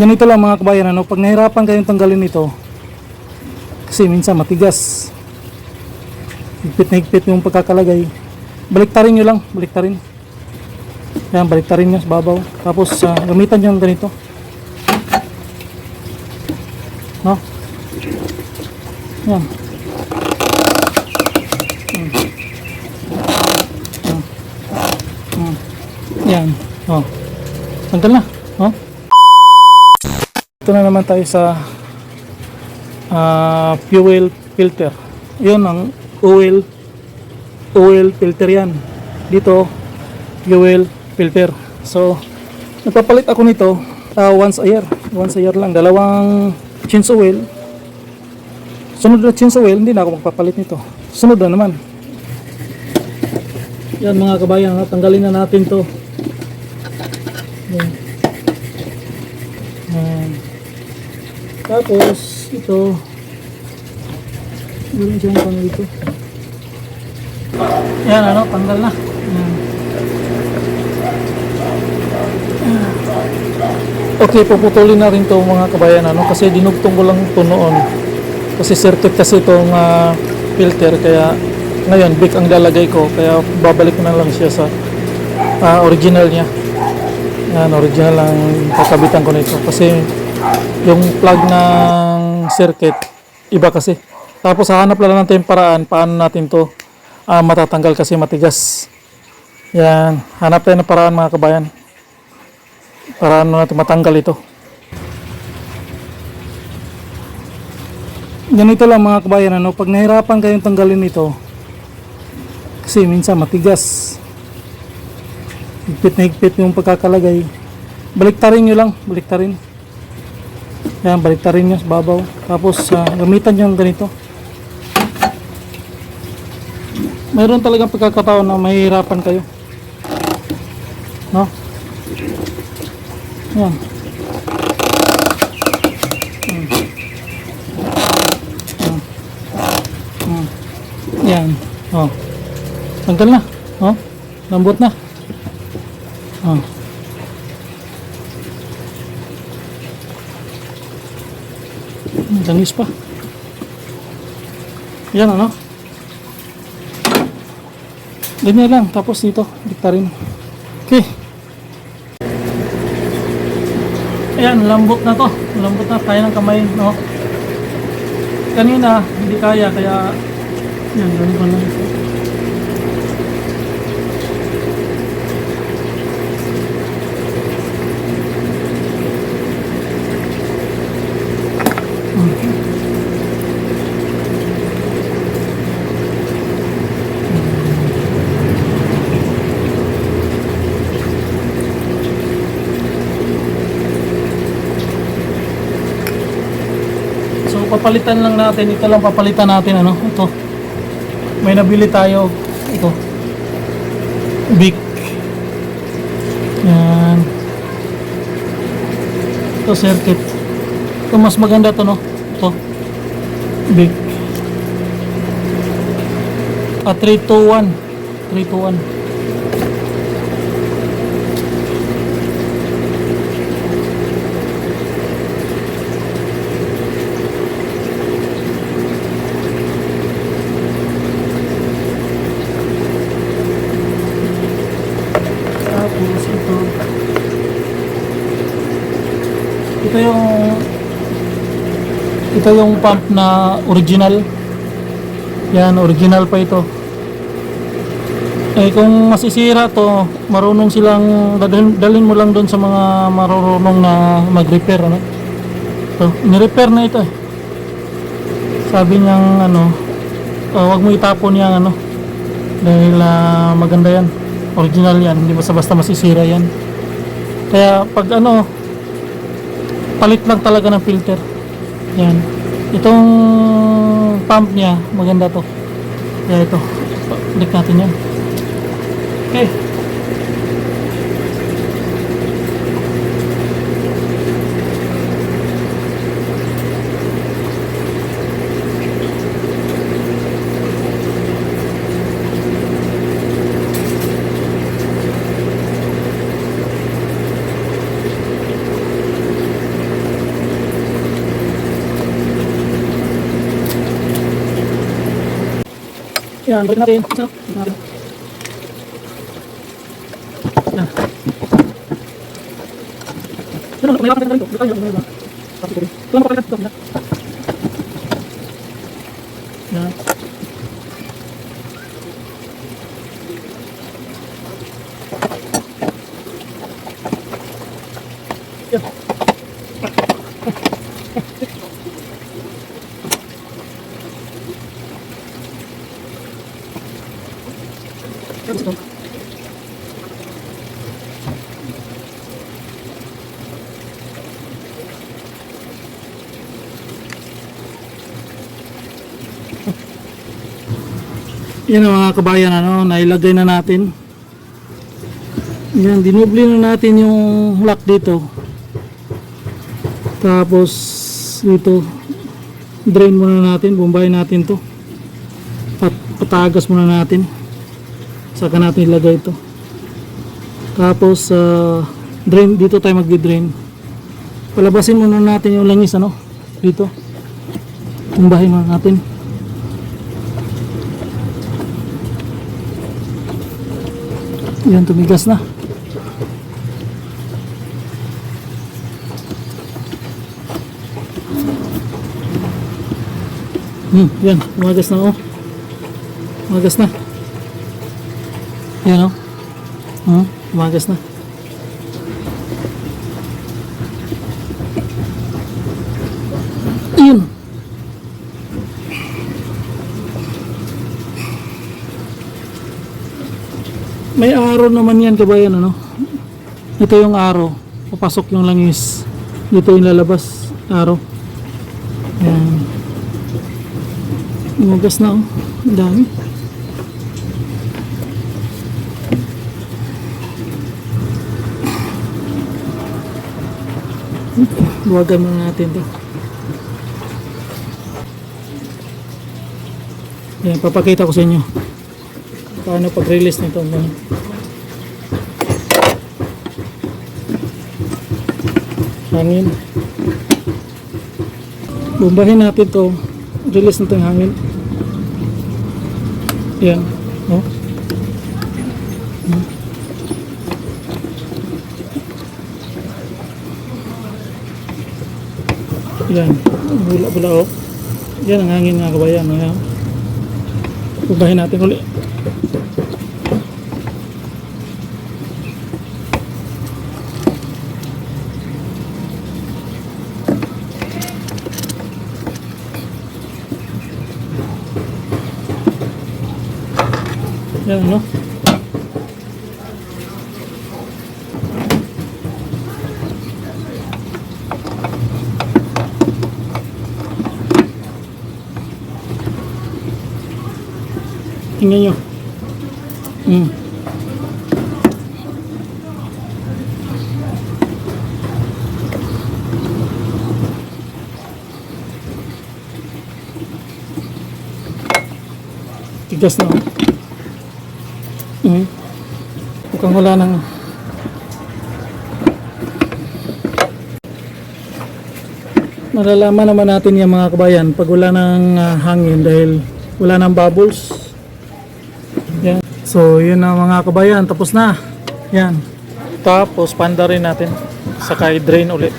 ganito lang mga kabayan ano, pag nahirapan kayong tanggalin ito kasi minsan matigas higpit na higpit yung pagkakalagay baliktarin nyo lang baliktarin yan baliktarin nyo sa babaw tapos ah, gamitan nyo ng ganito no yan Mm. Mm. Mm. yan oh tanggal na oh ito na naman tayo sa ah, fuel filter. Yun ang oil oil filter yan. Dito fuel filter. So nagpapalit ako nito ah, once a year. Once a year lang. Dalawang change oil. Sunod na change oil, hindi na ako magpapalit nito. Sunod na naman. Yan mga kabayan, tanggalin na natin to. Yan. Tapos, ito. Meron siyang pang. Yan, ano, tanggal na. Yan. Okay, puputulin na rin to mga kabayan, ano, kasi dinugtong ko lang ito noon. Kasi circuit kasi itong ah, filter, kaya ngayon, big ang lalagay ko, kaya babalik na lang siya sa ah, original niya. Yan, original lang kakabitan ko nito. Kasi yung plug ng circuit, iba kasi. Tapos hahanap lang natin paraan paano natin to ah, matatanggal kasi matigas. Yan, hanap tayo ng paraan mga kabayan. Paraan natin matanggal ito. Ganito lang mga kabayan, ano, pag nahirapan kayong tanggalin ito, kasi minsan matigas. Higpit na higpit yung pagkakalagay. Baliktarin nyo lang, baliktarin. Yan, baliktarin nyo sa babaw. Tapos, ah, gamitan nyo ng ganito. Mayroon talagang pagkakataon na mahihirapan kayo. No? Yan. Hmm. Hmm. Hmm. Yan. Oh. Tanggal na. Oh. Lambot na. Oh. Ang Tanis pa. Yan ano. Ganyan lang. Tapos dito. Diktarin. Okay. Ayan, lambot na to. Lambot na. Kaya ng kamay. No? Kanina, hindi kaya. Kaya, yan, ganun ko lang. Papalitan lang natin, ito lang papalitan natin ano, ito. May nabili tayo, ito. Big. Yan. Ito circuit. Ito mas maganda to no. Ito. Big. Ah, 321. 321. Tapos ito. Ito yung ito yung pump na original. Yan, original pa ito. Eh kung masisira to, marunong silang dadalhin, dalhin mo lang doon sa mga marunong na mag-repair ano. So, ni-repair na ito eh. Sabi niyang ano, oh, wag mo itapon yang ano dahil ah, maganda yan. Original yan, hindi basta-basta masisira yan. Kaya pag ano, palit lang talaga ng filter. Yan. Itong pump niya, maganda to. Kaya ito, balik natin yan. Okay. Yan, balik natin. Balik natin. Yan. May lakas na rin to. Dito tayo, may lakas. Tapos ito rin. Ito lang mapapalitan dito. Yan. Yan. Yan, gusto. Yan mga kabayan, ano, nailagay na natin. Yan, dinubli na natin yung lock dito. Tapos, dito, drain muna natin, bumbay natin to. Pat patagas muna natin. Saka natin ilagay ito. Tapos, ah, drain, dito tayo magdi-drain. Palabasin muna natin yung langis, ano, dito. Bumbahin muna natin. Yan, tumigas na. Hmm, yan, tumagas na oh. Tumagas na. Yan oh. Hmm, tumagas na. Yun. May araw naman yan kabayan ano. Ito yung araw. Papasok yung langis. Dito yung lalabas. Araw. Yan. Umagas na oh. Ang dami. Luwagan muna natin to. Yan, papakita ko sa inyo paano pag-release nito ano. hangin bumbahin natin to release yung hangin yan oh. Hmm. yan bula bula oh yan ang hangin nga kabayan oh, yan. Bumbahin natin ulit Yan, no? Nyo. Hmm. Tigas na. Mm. Mukhang wala nang Malalaman naman natin yung mga kabayan pag wala nang ah, hangin dahil wala nang bubbles. So, yun na mga kabayan. Tapos na. Yan. Tapos, panda rin natin. Saka i-drain ulit.